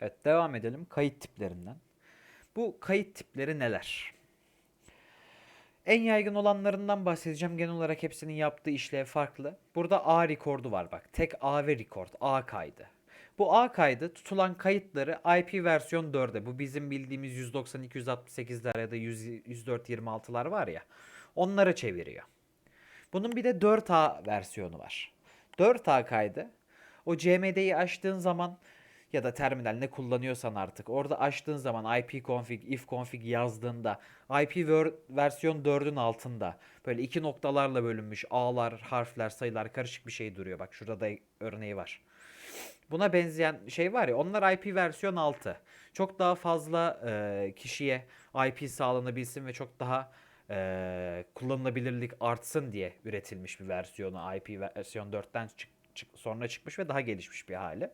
Evet devam edelim kayıt tiplerinden. Bu kayıt tipleri neler? En yaygın olanlarından bahsedeceğim. Genel olarak hepsinin yaptığı işlev farklı. Burada A rekordu var bak. Tek A ve record. A kaydı. Bu A kaydı tutulan kayıtları IP versiyon 4'e bu bizim bildiğimiz 192 168'ler ya da 100, 104 26'lar var ya onlara çeviriyor. Bunun bir de 4A versiyonu var. 4A kaydı o CMD'yi açtığın zaman ya da terminal ne kullanıyorsan artık orada açtığın zaman ipconfig, ifconfig yazdığında IP ver- versiyon 4'ün altında böyle iki noktalarla bölünmüş A'lar, harfler, sayılar karışık bir şey duruyor. Bak şurada da örneği var. Buna benzeyen şey var ya onlar IP versiyon 6. Çok daha fazla e, kişiye IP sağlanabilsin ve çok daha e, kullanılabilirlik artsın diye üretilmiş bir versiyonu IP versiyon 4'ten çık- çık- sonra çıkmış ve daha gelişmiş bir hali.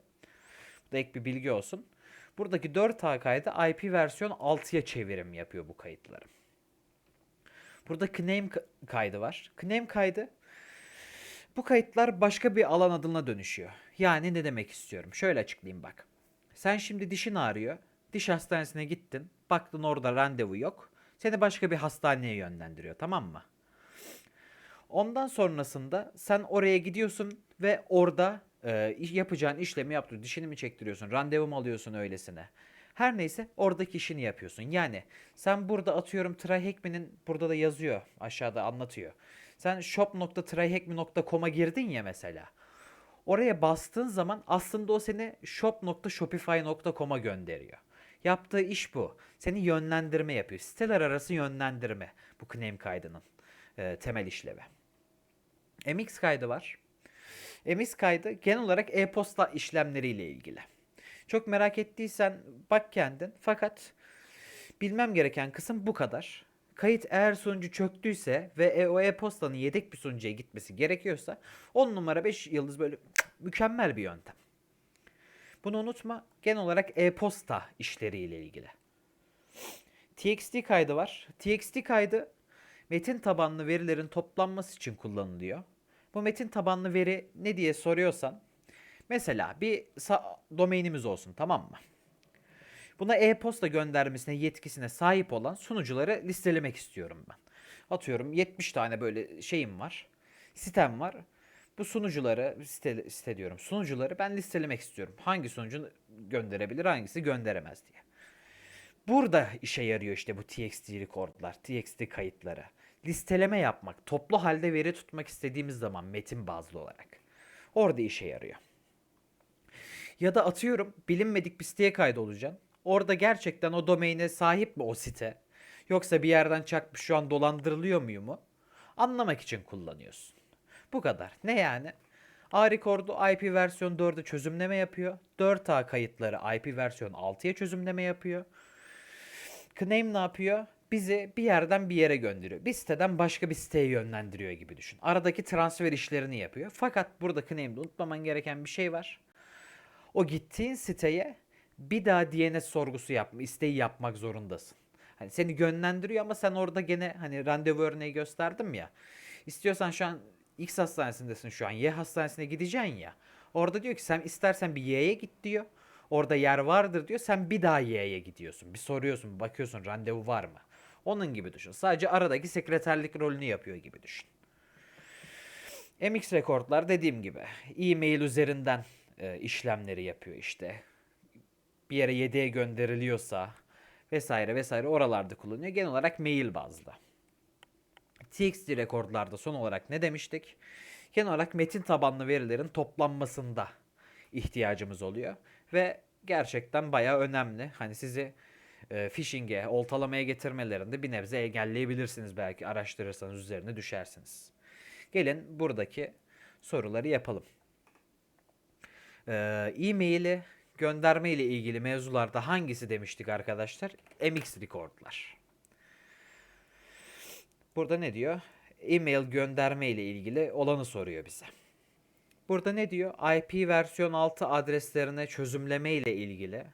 Da ek bir bilgi olsun. Buradaki 4A kaydı IP versiyon 6'ya çevirim yapıyor bu kayıtları. Burada ka- kaydı var. Claim kaydı bu kayıtlar başka bir alan adına dönüşüyor. Yani ne demek istiyorum? Şöyle açıklayayım bak. Sen şimdi dişin ağrıyor. Diş hastanesine gittin. Baktın orada randevu yok. Seni başka bir hastaneye yönlendiriyor tamam mı? Ondan sonrasında sen oraya gidiyorsun ve orada e, yapacağın işlemi yaptın. Dişini mi çektiriyorsun? Randevu mu alıyorsun öylesine? Her neyse oradaki işini yapıyorsun. Yani sen burada atıyorum TryHackMe'nin burada da yazıyor aşağıda anlatıyor. Sen shop.tryhackme.com'a girdin ya mesela. Oraya bastığın zaman aslında o seni shop.shopify.com'a gönderiyor. Yaptığı iş bu. Seni yönlendirme yapıyor. Siteler arası yönlendirme bu claim kaydının e, temel işlevi. MX kaydı var. MX kaydı genel olarak e-posta işlemleriyle ilgili. Çok merak ettiysen bak kendin. Fakat bilmem gereken kısım bu kadar. Kayıt eğer sunucu çöktüyse ve e- o e-postanın yedek bir sunucuya gitmesi gerekiyorsa 10 numara 5 yıldız böyle mükemmel bir yöntem. Bunu unutma. Genel olarak e-posta işleriyle ilgili. TXT kaydı var. TXT kaydı metin tabanlı verilerin toplanması için kullanılıyor. Bu metin tabanlı veri ne diye soruyorsan mesela bir domainimiz olsun tamam mı? Buna e-posta göndermesine yetkisine sahip olan sunucuları listelemek istiyorum ben. Atıyorum 70 tane böyle şeyim var. Sitem var. Bu sunucuları site, site diyorum. Sunucuları ben listelemek istiyorum. Hangi sunucu gönderebilir, hangisi gönderemez diye. Burada işe yarıyor işte bu TXT recordlar, TXT kayıtları. Listeleme yapmak, toplu halde veri tutmak istediğimiz zaman metin bazlı olarak. Orada işe yarıyor. Ya da atıyorum bilinmedik bir siteye kaydolacaksın. Orada gerçekten o domaine sahip mi o site? Yoksa bir yerden çakmış şu an dolandırılıyor muyum mu? Anlamak için kullanıyorsun. Bu kadar. Ne yani? A rekordu IP versiyon 4'e çözümleme yapıyor. 4A kayıtları IP versiyon 6'ya çözümleme yapıyor. Claim ne yapıyor? Bizi bir yerden bir yere gönderiyor. Bir siteden başka bir siteye yönlendiriyor gibi düşün. Aradaki transfer işlerini yapıyor. Fakat burada Claim'de unutmaman gereken bir şey var. O gittiğin siteye bir daha DNS sorgusu yapma, isteği yapmak zorundasın. Hani seni yönlendiriyor ama sen orada gene hani randevu örneği gösterdim ya. İstiyorsan şu an X hastanesindesin şu an Y hastanesine gideceksin ya. Orada diyor ki sen istersen bir Y'ye git diyor. Orada yer vardır diyor. Sen bir daha Y'ye gidiyorsun. Bir soruyorsun, bakıyorsun randevu var mı? Onun gibi düşün. Sadece aradaki sekreterlik rolünü yapıyor gibi düşün. MX Rekordlar dediğim gibi e-mail üzerinden e, işlemleri yapıyor işte. Bir yere yedeğe gönderiliyorsa vesaire vesaire oralarda kullanıyor. Genel olarak mail bazlı. TXT rekordlarda son olarak ne demiştik? Genel olarak metin tabanlı verilerin toplanmasında ihtiyacımız oluyor. Ve gerçekten bayağı önemli. Hani sizi e, phishing'e, oltalamaya getirmelerinde bir nebze engelleyebilirsiniz belki araştırırsanız üzerine düşersiniz. Gelin buradaki soruları yapalım. Ee, e-maili gönderme ile ilgili mevzularda hangisi demiştik arkadaşlar? MX recordlar. Burada ne diyor? E-mail gönderme ile ilgili olanı soruyor bize. Burada ne diyor? IP versiyon 6 adreslerine çözümleme ile ilgili,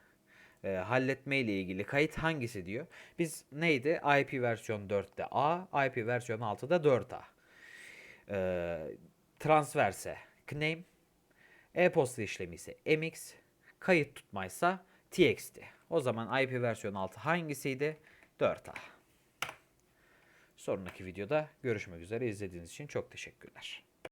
e, halletme ile ilgili kayıt hangisi diyor. Biz neydi? IP versiyon 4'te A, IP versiyon 6'da 4A. E, transferse claim, e-posta işlemi ise MX, kayıt tutmaysa TXT. O zaman IP versiyon 6 hangisiydi? 4A. Sonraki videoda görüşmek üzere. İzlediğiniz için çok teşekkürler.